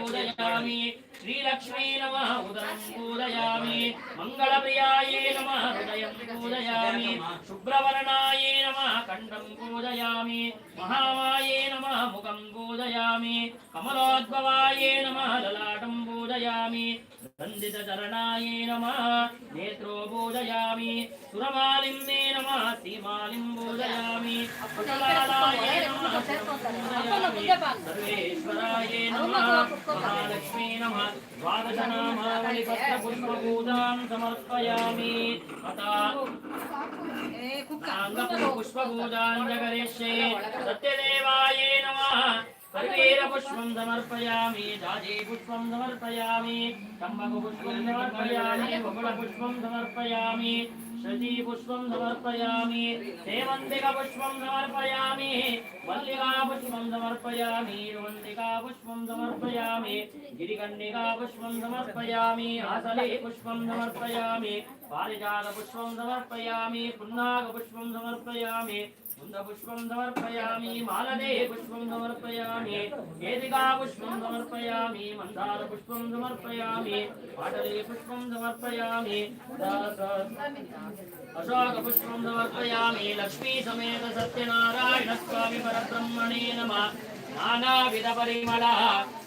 పూజయామి. శ్రీలక్ష్మీ నమ. ఉదరం పూజయామి. మంగళప్రియాయే నమ. హృదయం పూజయామి. శుభ్రవర్ణాయే నమ. కంఠం పూజయామి. మహామాయే నమ. ముఖం పూజయామి. కమలోద్భవాయే నమ. లలాటం పూజయామి. వందిత చరణాయే నమ నేత్రో పూజయామి సురమాలిందే నమ శ్రీమాలిం పూజయామి కుశలాలాయే నమ పూజయామి సర్వేశ్వరాయే నమ మహాలక్ష్మీ నమ ద్వాదశనామావళి పత్ర పుష్పపూజాం సమర్పయామి పుష్పం సమర్పయామి జాజీ పుష్పం సమర్పయామి కంబకు పుష్పం సమర్పయామి బహుళ పుష్పం సమర్పయామి శచీ పుష్పం సమర్పయామి సేవంతిక పుష్పం సమర్పయామి మల్లికా పుష్పం సమర్పయామి రువంతికా పుష్పం సమర్పయామి గిరికండికా పుష్పం సమర్పయామి ఆసలే పుష్పం సమర్పయామి పారిజాత పుష్పం సమర్పయామి పున్నాగ పుష్పం సమర్పయామి పుష్పం సమర్పయామి మాలదే పుష్పం సమర్పయామి కేదికా పుష్పం సమర్పయామి మందార పుష్పం సమర్పయామి పాటలే పుష్పం సమర్పయామి అశోక పుష్పం సమర్పయామి లక్ష్మీ సమేత సత్యనారాయణ స్వామి పరబ్రహ్మణే నమ. నానావిధ పరిమళ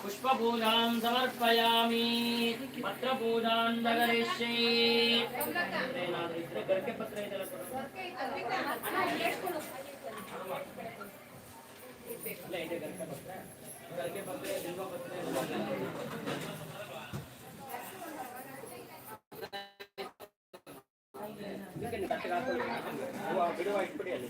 पुष्पपूजां समर्पयामि पत्रपूजां न करिष्ये ಬಿಡುವ हाँ। ಇಟ್ಬಿಡಿ ಅಲ್ಲಿ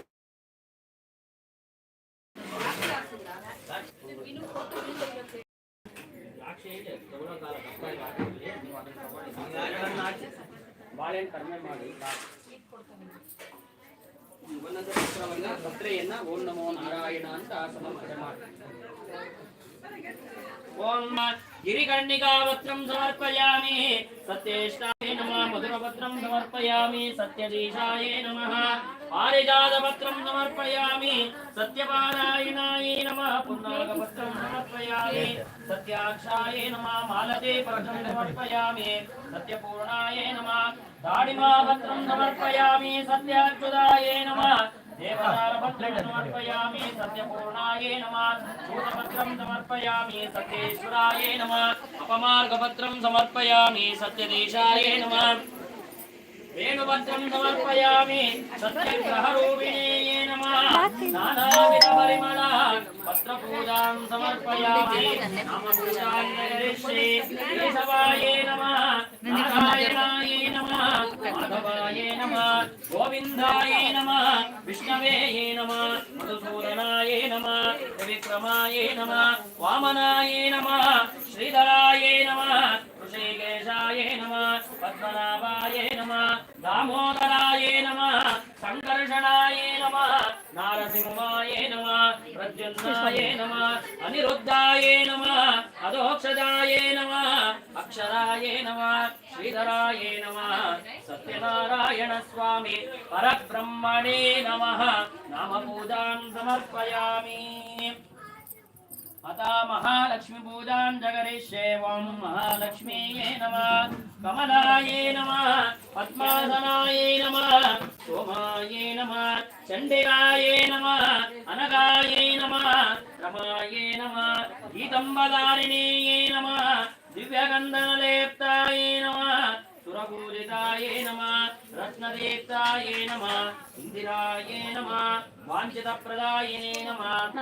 ಬಾಳೆಹಣ್ಣು ಕಡಿಮೆ ಮಾಡಿ ಉನ್ನತ ಪತ್ರವನ್ನ ಪತ್ರೆಯನ್ನ ಓಂ ನಮೋ ನಾರಾಯಣ ಅಂತ ಸಮರ್ಪಣೆ ಮಾಡಿ ఓం గిరికర్ణికావత్రం సమర్పయామి సత్యేష్టాయ నమ మధురపత్రం సమర్పయామి సత్యదీశాయ నమ పారిజాతపత్రం సమర్పయామి సత్యపారాయణాయ నమ పున్నాగపత్రం సమర్పయామి సత్యాక్షాయ నమ మాలతే పత్రం సమర్పయామి సత్యపూర్ణాయ నమ దాడిమాపత్రం సమర్పయామి సత్యాచ్యుతాయ నమ దేవతారపత్రం సమర్పయామి సత్యపూర్ణాయే నమ శూతపత్రం సమర్పయామి సత్యేశ్వరాయే నమ అపమార్గపత్రం సమర్పయామి సత్యదేశాయే నమ వేణుపత్రం సమర్పయామి సత్యగ్రహరూపిణే నమ నానావిధ పరిమళ పత్రపూజాం సమర్పయామి నామపూజాం నగరిష్యే కేశవాయే నమ నారాయణాయే నమ మాధవాయే నమ గోవిందాయే నమ విష్ణవే నమ మధుసూదనాయే నమ త్రివిక్రమాయే నమ వామనాయే నమ శ్రీధరాయే నమ శ్రీకేశాయ నమ పద్మనాభాయ నమ దామోదరాయ నమ సంకర్షణాయ నమ నారసింహాయ నమ ప్రద్యున్నాయ నమ అనిరుద్ధాయ నమ అధోక్షజాయ నమ అక్షరాయ నమ శ్రీధరాయ నమ సత్యనారాయణ స్వామి పరబ్రహ్మణే నమ నామ పూజాం సమర్పయామి. అత మహాలక్ష్మి పూజాం జగరిష్యే మహాలక్ష్మీయే నమ కమలాయే నమ పద్మాసనాయే నమ సోమాయే నమ చండిరాయే నమ అనగాయే నమ రమాయే నమ గీతంబదారిణీయే నమ దివ్యగంధనలేప్తాయే నమ సురపూజితాయే నమ రత్నదీప్తాయే నమ ఇందిరాయే నమ వాంఛితప్రదాయినే నమ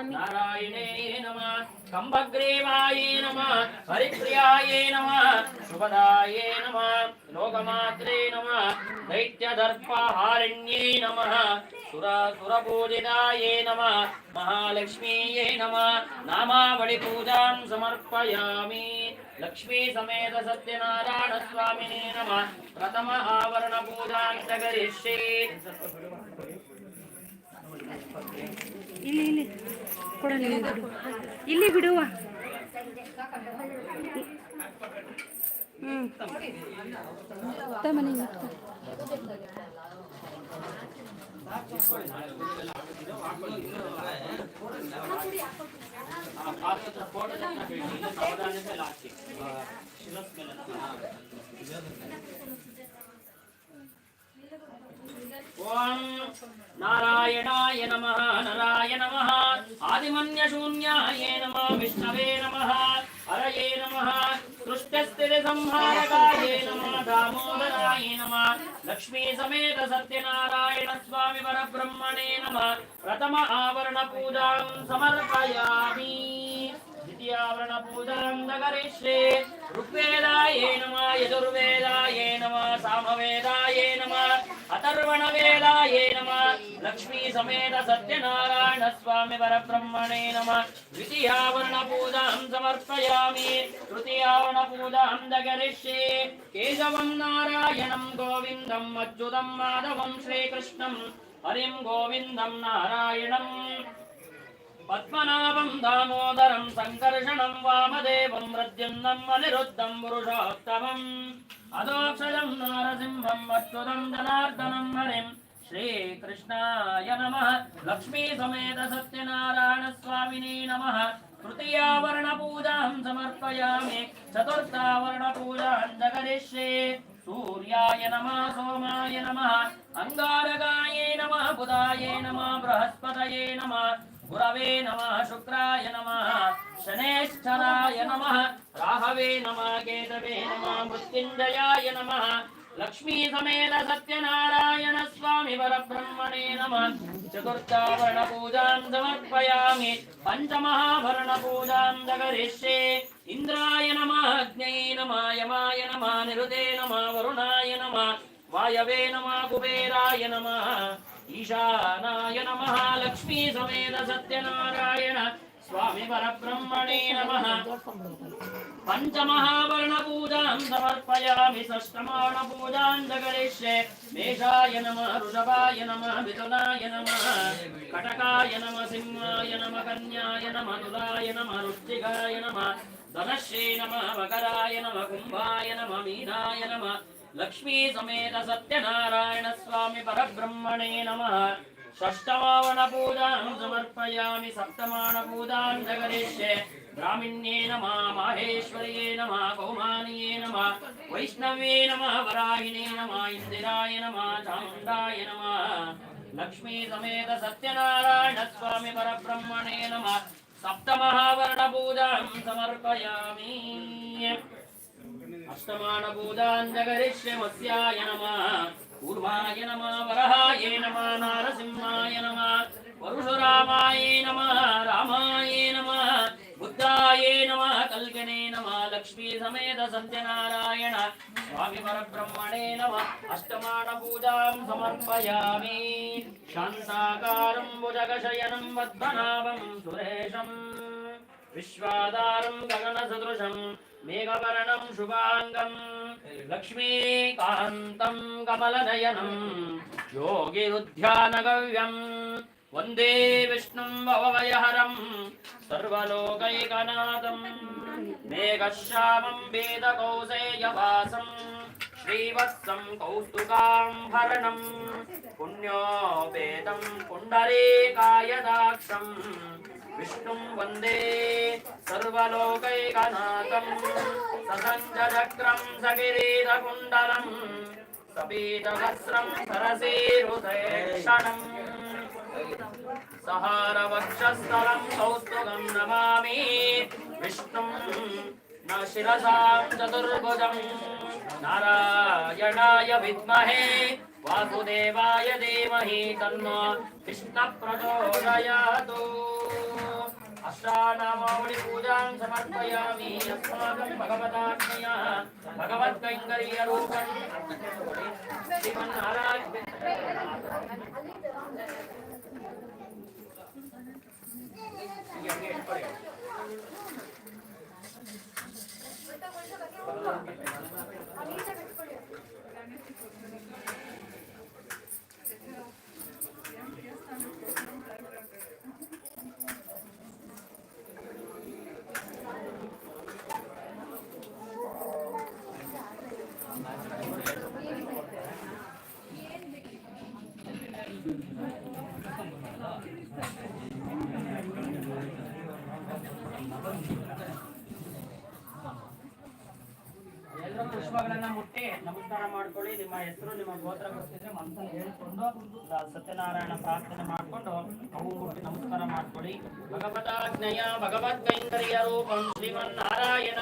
నారాయణే నమ కంబగ్రీవాయే నమ హరిప్రియాయే నమ ಶುಭದಾಯೇ ನಮಃ ಲೋಕಮಾತ್ರೇ ನಮಃ ದೈತ್ಯದರ್ಪಹಾರಿಣ್ಯೇ ನಮಃ ಸುರಸುರಪೂಜಿತಾಯೇ ನಮಃ ಮಹಾಲಕ್ಷ್ಮೀಯೇ ನಮಃ ನಾಮಾವಳಿ ಪೂಜಾಂ ಸಮರ್ಪಯಾಮಿ ಲಕ್ಷ್ಮೀ ಸಮೇತ ಸತ್ಯನಾರಾಯಣ ಸ್ವಾಮಿನೇ ನಮಃ ಪ್ರಥಮ ಆವರಣ ಪೂಜಾಂ ಕರಿಷ್ಯೆ ಇಲ್ಲಿ ಇಲ್ಲಿ. ಕೊಡ ಇಲ್ಲಿ ಬಿಡುವ. ಮನೆ ॐ नारायणाय नमः, नराय नमः आदिमन्य शून्याय नमः, विष्णवे नमः, हरये नमः कृष्णस्थिरसंहारकाय नमः, दामोदराय नमः लक्ष्मी समेत सत्य लक्ष्मीसमेत सत्यनारायणस्वामि परब्रह्मणे नमः, प्रथम आवरण आवरणपूजां समर्पयामि। సృష్టస్థితి సంహారకాయ ఋగ్వేదాయే నమ యజుర్వేదాయే నమ సామవేదాయే నమ అథర్వణ వేదాయే నమ లక్ష్మీ సమేత సత్యనారాయణ స్వామి పరబ్రహ్మణే నమ ద్వితీయావరణ పూజాం సమర్పయామి తృతీయావరణ పూజాం దగరిష్యే కేశవం నారాయణం గోవిందం అచ్యుతం మాధవం శ్రీకృష్ణం హరిం గోవిందం నారాయణం పద్మనాభం దామోదరం సంకర్షణం వామదేవం ప్రద్యుమ్నం అనిరుద్ధం పురుషోత్తమం అదోక్షజం నారసింహం అచ్యుతం జనార్దనం హరిం శ్రీకృష్ణాయ నమ లక్ష్మీ సమేత సత్యనారాయణ స్వామిని నమ తృతీయావరణ పూజాం సమర్పయామి చతుర్థావరణ పూజాం జగరిష్యే సూర్యాయ నమ సోమాయ నమ అంగారకాయ నమ బుధాయ నమ బృహస్పతయే నమ గురవే నమ శుక్రాయ నమ శనేశ్వరాయ నమ రాహవే నమ కేతవే నమ మృత్యుంజయాయ నమ లక్ష్మీ సమేత సత్యనారాయణ స్వామి పరబ్రహ్మణే నమ. చతుర్థాభరణ పూజాం సమర్పయామి పంచమహాభరణ పూజాం జగరిష్యే. ఇంద్రాయ నమ అగ్నై నమ యమాయ నమ నిరుదే నమ వరుణాయ నమ వాయవే నమ కుబేరాయ నమ. ఈశానాయ నమ లక్ష్మీ సమేత సత్యనారాయణ స్వామి పరబ్రహ్మణే నమ పంచమహావర్ణ పూజాం సమర్పయామి షష్టమాణ పూజాం జగరిష్యే మేషాయ నమ వృషభాయ నమ మిథునాయ నమ కటకాయ నమ సింహాయ నమ కన్యాయ నమ తులాయ నమ రుచిగాయ నమ ధనశ్రీ నమ మకరాయ నమ కుంభాయ నమ మీనాయ నమ లక్ష్మీ సమేత సత్యనారాయణ స్వామి పరబ్రహ్మణే నమ. షష్టమావన పూజాం సమర్పయామి సప్తమాన పూజాం జగదీశే బ్రాహ్మణ్యే నమ మాహేశ్వర్యే నమ కౌమానియే నమ వైష్ణవే నమ వరాహిణే నమ ఇందిరాయ నమ చాముండాయ నమ. లక్ష్మీ సమేత సత్యనారాయణ స్వామి పరబ్రహ్మణే నమ. సప్తమహావరణ పూజాం సమర్పయామి. అష్టమాన నమ కూర్మాయ నమ వరహాయ నమ నారసింహాయ నమ పరశురామాయ నమ రామాయ నమ బుద్ధాయ నమ కల్గనే నమ లక్ష్మీ సమేత సత్యనారాయణ స్వామి పరబ్రహ్మణే నమ అష్టమాణభూజాం సమర్పయామి శాంతాకారం భుజగశయనం పద్మనాభం సురేశం విశ్వాదారం గగన సదృశం मेघवर्णं शुभाङ्गं लक्ष्मीकान्तं कमलनयनं गव्यम वंदे विष्णुं भवभयहरं सर्वलोकैकनाथं मेघश्यामं वेदकौसेयवासम् కౌస్తుకాంభరణం పుణ్యోపేతం పుండరీకాయదాక్షం. విష్ణుం వందే సర్వలోకైకనాథం. ససంజచక్రం సగిరీరకుండలం సపీతవస్త్రం సరసీరుషేక్షణం సహారవక్షస్థలం కౌస్తుగం నమామి. విష్ణుం న శిరసాం చతుర్భుజం. నారాయణాయ విద్మహే. వాసుదేవాయ ధీమహి తన్నో కృష్ణ ప్రచోదయాతు అష్టానామావళి పూజాం సమర్పయామి. అస్మాకం భగవతాజ్ఞయ. భగవత్కైంకర్య రూపం శ్రీమన్నారాయణ. también. ನಮಸ್ಕಾರ ಮಾಡ್ಕೊಳ್ಳಿ. ನಿಮ್ಮ ಹೆಸರು, ನಿಮ್ಮ ಗೋತ್ರ ಗೊತ್ತಿದ್ರೆ ಮನಸ್ಸಲ್ಲಿ ಹೇಳ್ಕೊಂಡು ಸತ್ಯನಾರಾಯಣ ಪ್ರಾರ್ಥನೆ ಮಾಡ್ಕೊಂಡು ಅವು ನಮಸ್ಕಾರ ಮಾಡ್ಕೊಳ್ಳಿ. ಭಗವತಾಜ್ಞೆಯ ಭಗವದ್ ಕೈಂಕರ್ಯ ರೂಪಂ ಶ್ರೀಮನ್ನಾರಾಯಣ.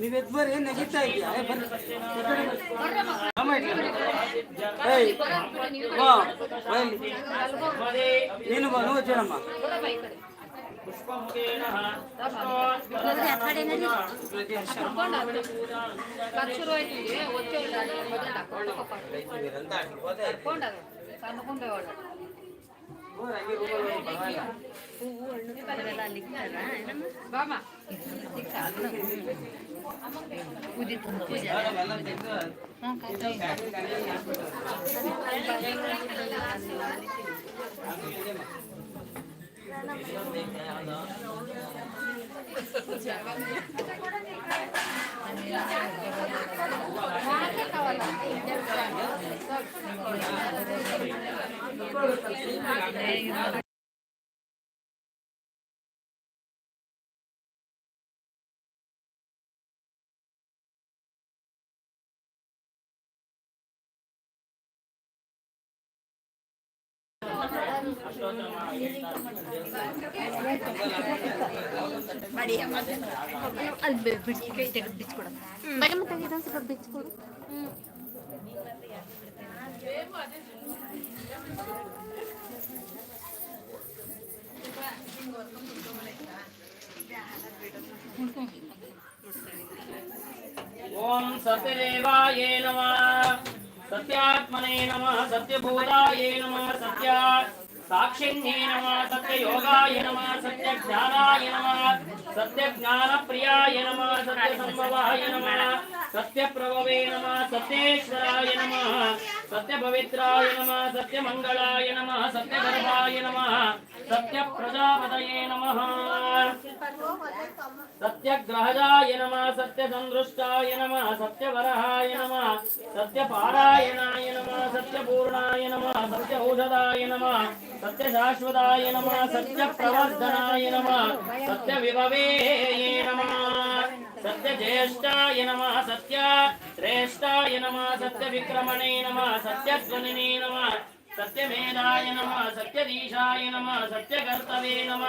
ನೀವೆಬ್ಬರು ಏನ್ ನಗಿತಾ ಇದೆಯಾ ಏ, ಬರ್ರಿ. ಈ ಕಡೆ ಬರ್ರಿ. ಅಮ್ಮ ಇಟ್ಕೊಳ್ಳಿ. ಏಯ್, ಬಾ, ಬಾ ಇಲ್ಲಿ. ನೀನು ಬಾ ಅಲ್ಲಿ ಬಿಡಿಸಿ ಕೈ ತೆಗೆದು ಬಿಚ್ಕೊಡು ಬೇಗಮ್ಮ ತೆಗೆದ ಸ್ವಲ್ಪ ಬಿಚ್ಕೊಡು ಓಂ ಸತ್ಯದೇವಾಯೇ ನಮಃ ಸತ್ಯಾತ್ಮನೇ ನಮಃ ಸತ್ಯಭೂತಾಯೇ ನಮಃ ಸತ್ಯ సాక్షిణ్యే నమ సత్యయోగాయ నమ సత్యజ్ఞానాయ నమ సత్యజ్ఞానప్రియాయ నమ సత్యసంభవాయ నమ సత్యప్రభవే నమ సత్యేశ్వరాయ నమ సత్యపవిత్రాయ నమ సత్యమంగళాయ నమ సత్యగర్భాయ నమ సత్య ప్రజాపతయే నమ సత్యగ్రహజాయ నమ సత్యసందృష్టాయ నమ సత్యవరహాయ నమ సత్యపారాయణాయ నమ సత్యపూర్ణాయ నమ సత్యౌషధాయ నమ సత్యశాశ్వతాయ నమ సత్యప్రవర్ధనాయ నమ సత్యవిభవే నమ సత్యజ్యేష్టాయ నమ సత్య శ్రేష్టాయ నమ సత్యవిక్రమణే నమ సత్యధ్వనినే నమ సత్యమేధాయ నమ సత్యదీశాయ నమ సత్యకర్తవే నమ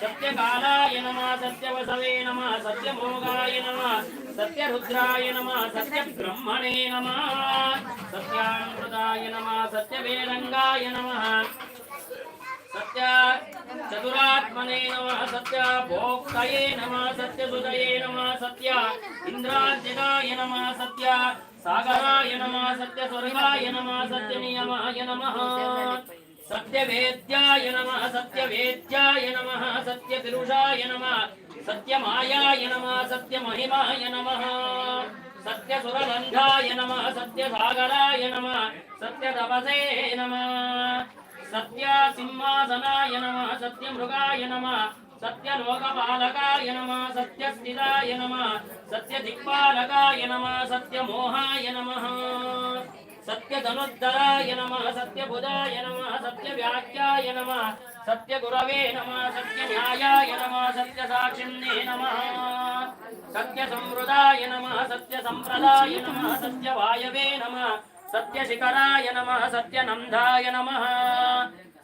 సత్యకాలాయ నమ సత్యవసవే నమ సత్యమోగాయ నమ సత్యరుద్రాయ నమ సత్యబ్రహ్మణే నమ సత్యామృతాయ నమ సత్యవేదంగాయ నమ సత్య చతురాత్మనే నమ సత్య భోక్తయే నమ సత్యసుదయే నమ సత్య ఇంద్రార్జితాయ నమ సత్య సాగరాయ నమ సత్య స్వర్గాయ నమ సత్య నియమాయ నమ సత్యవేద్యాయ నమ సత్యవేద్యాయ నమ సత్య పురుషాయ నమ సత్యమాయాయ నమ సత్యమహిమాయ నమ సత్యసురగంధాయ నమ సత్యసాగరాయ నమ సత్యతపసే నమ సత్య సింహాసనాయ నమ సత్యమృగాయ నమ సత్యలోకపాలకాయ నమ సత్యస్థితాయ నమ సత్యదిక్పాలకాయ నమ సత్యమోహాయ నమ సత్యధనుద్ధరాయ నమ సత్యబుధాయ నమ సత్యవ్యాఖ్యాయ నమ సత్యగురవే నమ సత్యన్యాయాయ నమ సత్యసాక్షిణ్యే నమ సత్యసంవృదాయ నమ సత్యసంప్రదాయ నమ సత్యవాయవే నమ సత్యశిఖరాయ నమ సత్యనందాయ నమ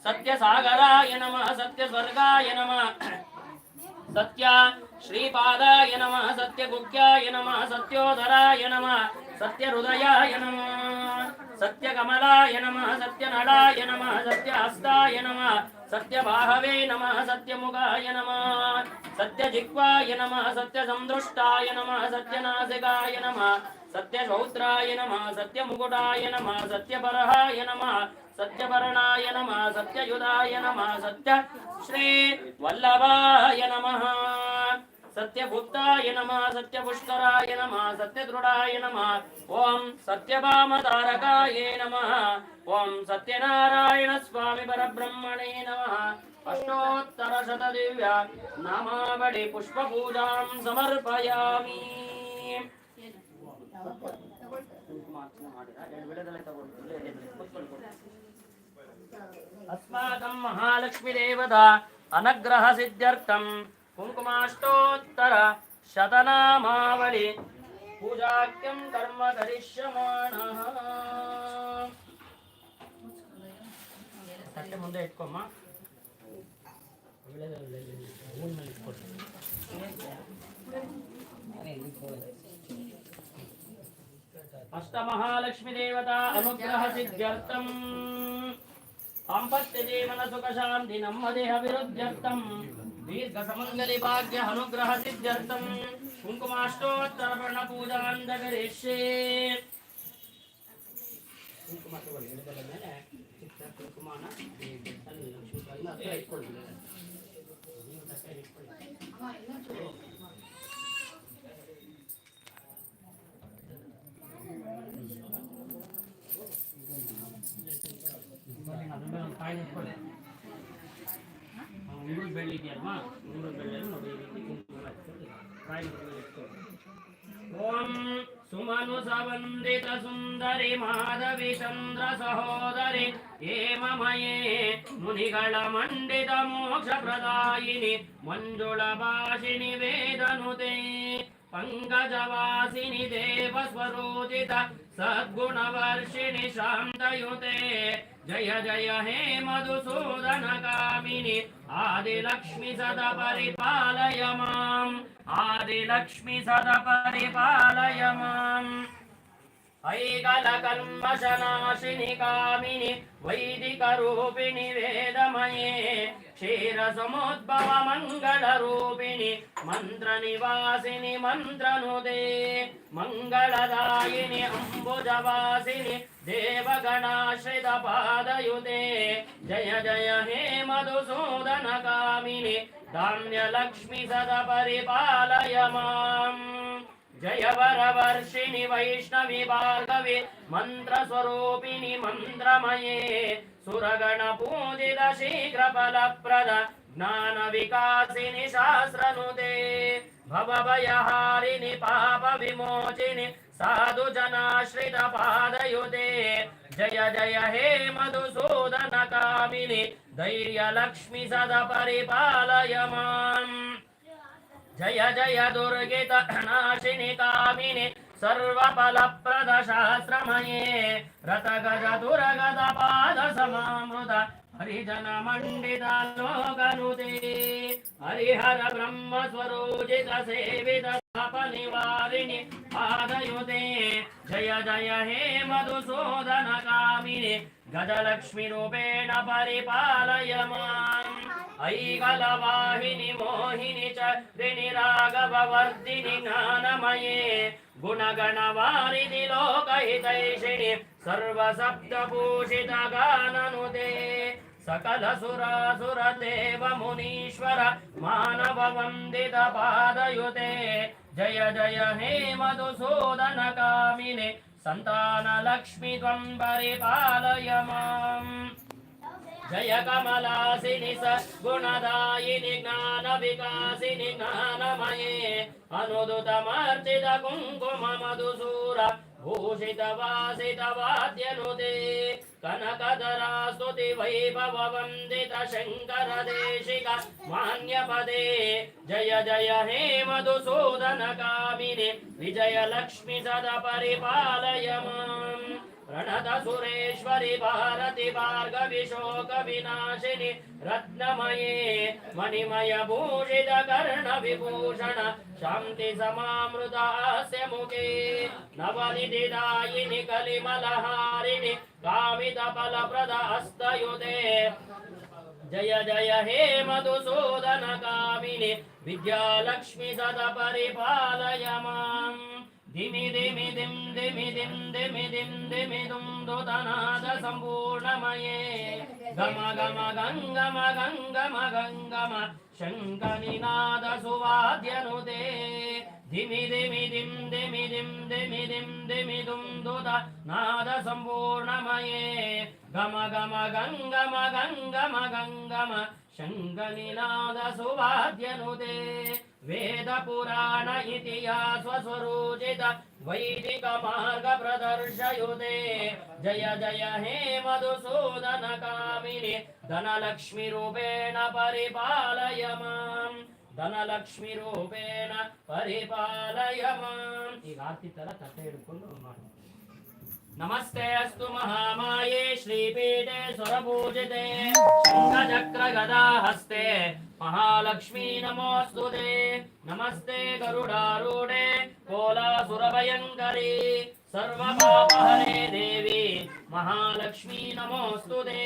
సత్యసాగరాయ నమ సత్యస్వర్గాయ నమ సత్య శ్రీపాదాయ నమ సత్యగుఖ్యాయ నమ సత్యోధరాయ నమ సత్యహృదయాయ నమ సత్యకమలాయ నమ సత్యనడాయ నమ సత్యహస్తాయ నమ సత్యబాహవే నమ సత్యముఖాయ నమ సత్యజిహ్వాయ నమ సత్యసందృష్టాయ నమ సత్యనాశికాయ నమ సత్యశౌత్రాయ నమ సత్యముకుటాయ నమ సత్యపరహాయ నమ సత్యభరణాయ నమ సత్యయుధాయ నమ సత్య శ్రీ వల్లభాయ నమ సత్యగుప్తాయ నమ సత్యపుష్కరాయ నమ సత్యదృఢాయ నమ ఓం సత్యభామతారకాయ నమ ఓం సత్యనారాయణ స్వామి పరబ్రహ్మణే నమ. అష్టోత్తర శత దివ్య నామావళి పుష్ప పూజాం సమర్పయామి. అస్మాకం మహాలక్ష్మీదేవత అనగ్రహ సిద్ధ్యర్థం కుంకుమాష్టోత్తర శతనామావళి. పూజాక్యం కర్మ కరిష్యమాణ. తట్టె ముందే ఎక్కువమ్మా ఊళ్ళో अष्टमहालक्ष्मीदेवता अनुग्रहसिद्ध्यर्थम् सम्पत्यजीवनसुखशान्ति नम्मदेहविरुद्ध्यर्थम् दीर्घसमङ्गलिभाग्यहनुग्रहसिद्ध्यर्थम् कुङ्कुमाष्टोत्तरपर्णपूजाम् जगरिष्ये ಕುಂಕುಮಾನ ಕುಂಕುಮಾನ ಈ ರೀತಿ ಕುಂಕುಮ ಹಚ್ಕೊಳ್ಳಿ ಕಾಯಿನ್ ಇಟ್ಕೊಳ್ಳಿ ಓಂ ಸುಮನು ಸವಂದಿತ ಸುಂದರಿ ಮಾಧವಿ ಚಂದ್ರ ಸಹೋದರಿ ಹೇಮಮಯೇ ಮುನಿಗಳ ಮಂಡಿತ ಮೋಕ್ಷ ಪ್ರದಾಯಿನಿ ಮಂಜುಳ ಭಾಷಿಣಿ ವೇದನುತೆ జయ జయ హే మధుసూదన కామిని ఆదిలక్ష్మి సద పరిపాలయ మాం ఆదిలక్ష్మి సద పరిపాలయ మాం ఐకలకల్మశనాశిని కామిని వైదిక రూపిణి వేదమయే క్షీర సముద్భవ మంగళ రూపిణి మంత్ర నివాసిని మంత్రనుదే మంగళదాయిని అంబుజవాసిని దేవగణాశ్రిత పాదయుతే జయ జయ హే మధుసూదన కామిని ధాన్యలక్ష్మి సద పరిపాలయ మాం. జయ వరవర్షిణి వైష్ణవి భార్గవి మంత్రస్వరూపిణి మంత్రమయే. సురగణ పూజిత శీఘ్రఫలప్రద జ్ఞాన వికాసిని శాస్త్రనుదే భవభయహారిణి పాప విమోచిని साधु जनाश्रित पादयुते। जय जय, हे मधुसूदन कामिनी। धैर्य लक्ष्मी सदा परिपालय जय जय, दुर्गित प्रद कामिनि। रत गज दुर्गत, पाद समामृत। हरिजन मंडित लोकनुते। हरिहर ब्रह्म स्वरोजित सेवित परिवारिणि पादयुते जय जय हे मधुसूदन कामिने गजलक्ष्मी रूपेण परिपालय माम्। ऐकलवाहिनि मोहिनि च त्रिनिरागववर्धिनि ज्ञानमये। गुणगणवारिधि लोकहितैषिणि सर्वसप्तभूषितगाननुदे। सकलसुरासुरदेव मुनीश्वर मानव वन्दित पादयुते జయ జయ హే మధుసూదన కామినే సంతాన లక్ష్మి త్వం పరిపాలయ మాం జయ కమలాసిని స గుణదాయిని జ్ఞాన వికాసిని జ్ఞానమయే అనుదుతమర్చిత కుంకుమ మధుసూర భూషిత వాసిత వాద్యనుదే कनकधरा स्तुति वैभवन्दितशङ्करदेशिक मान्यपदे। जय जय हे मधुसूदनकामिनि। विजयलक्ष्मि सदा परिपालय मा प्रणत प्रणतसुरेश्वरि भारति भार्गविशोकविनाशिनि, रत्नमये विभूषण शान्ति समामृतास्य मुखे, नवनिधिदायिनि कलिमलहारिणि कामितफलप्रदहस्तयुते जय जय, हे मधुसूदनकामिनि विद्यालक्ष्मी सदा परिपालय माम्। ದಿಮಿ ದಿಮಿ ದಿಂ ದಿಮಿ ದಿಂ ದಿಮಿ ದಿಂ ದಿಮಿ ದುಂ ದುದನಾದ ಸಂಪೂರ್ಣಮಯೇ ಗಮ ಗಮ ಗಂಗಮ ಗಂಗಮ ಗಂಗಮ ಶಂಕನಿನಾದ ಸುವಾದ್ಯನುದೇ ಧಿಮಿ ಧಿಮಿ ದಿಂ ದಿಮಿ ದಿಂ ದಿಮಿ ದಿಂ ದಿಮಿ ದುಂ ದುದ ನಾದ ಸಂಪೂರ್ಣಮಯೇ ಗಮ ಗಮ ಗಂಗಮ ಗಂಗಮ ಗಂಗಮ ಶಂಗನಿನಾದ ಸುವಾದ್ಯನುದೇ ವೇದ ಪುರಾಣ ಇತಿಹಾಸ ಸ್ವರೂಚಿತ ವೈದಿಕ ಮಾರ್ಗ ಪ್ರದರ್ಶಯುತೆ ಜಯ ಜಯ ಹೇ ಮಧುಸೂದನ ಕಾಮಿನಿ ಧನಲಕ್ಷ್ಮಿ ರೂಪೇಣ ಪರಿಪಾಲಯ ಮಾಂ ರೂಪೇಣ ಪರಿಪಾಲಯ ಮಾಂ ಈಗ ಆರ್ತಿ ತರ ತಟ್ಟೆ ಹಿಡ್ಕೊಂಡು ಮಾಡಿ ನಮಸ್ತೆ ಅಸ್ತು ಮಹಾಮಾಯೇ ಶ್ರೀಪೀಠೆ ಸ್ವರಪೂಜಿತೆ ಶಂಖಚಕ್ರ ಗದಾ ಹಸ್ತೆ ಮಹಾಲಕ್ಷ್ಮೀ ನಮೋಸ್ತುತೆ ನಮಸ್ತೆ ಗರುಡಾರೂಢೆ ಕೋಲಾಸುರಭಯಂಕರಿ ಸರ್ವಪಾಪಹರೆ ದೇವಿ ಮಹಾಲಕ್ಷ್ಮೀ ನಮೋಸ್ತುತೆ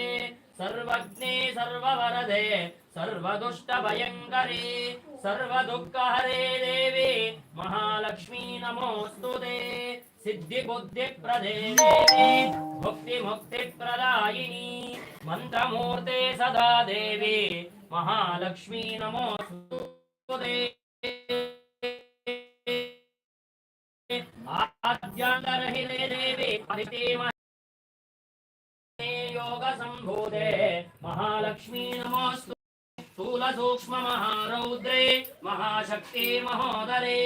सर्वज्ञे सर्ववरदे, सर्वदुष्टभयङ्करे, सर्वदुःखहरे देवी, महालक्ष्मी नमोऽस्तु ते। सिद्धिबुद्धिप्रदे देवी, भुक्तिमुक्तिप्रदायिनी, मन्त्रमूर्ते सदा देवी, महालक्ष्मी नमोऽस्तु ते। आद्यान्तरहिरे देवी सम्भूते। महालक्ष्मी नमोऽस्तु। स्थूलसूक्ष्ममहारौद्रे। महाशक्ति महोदरे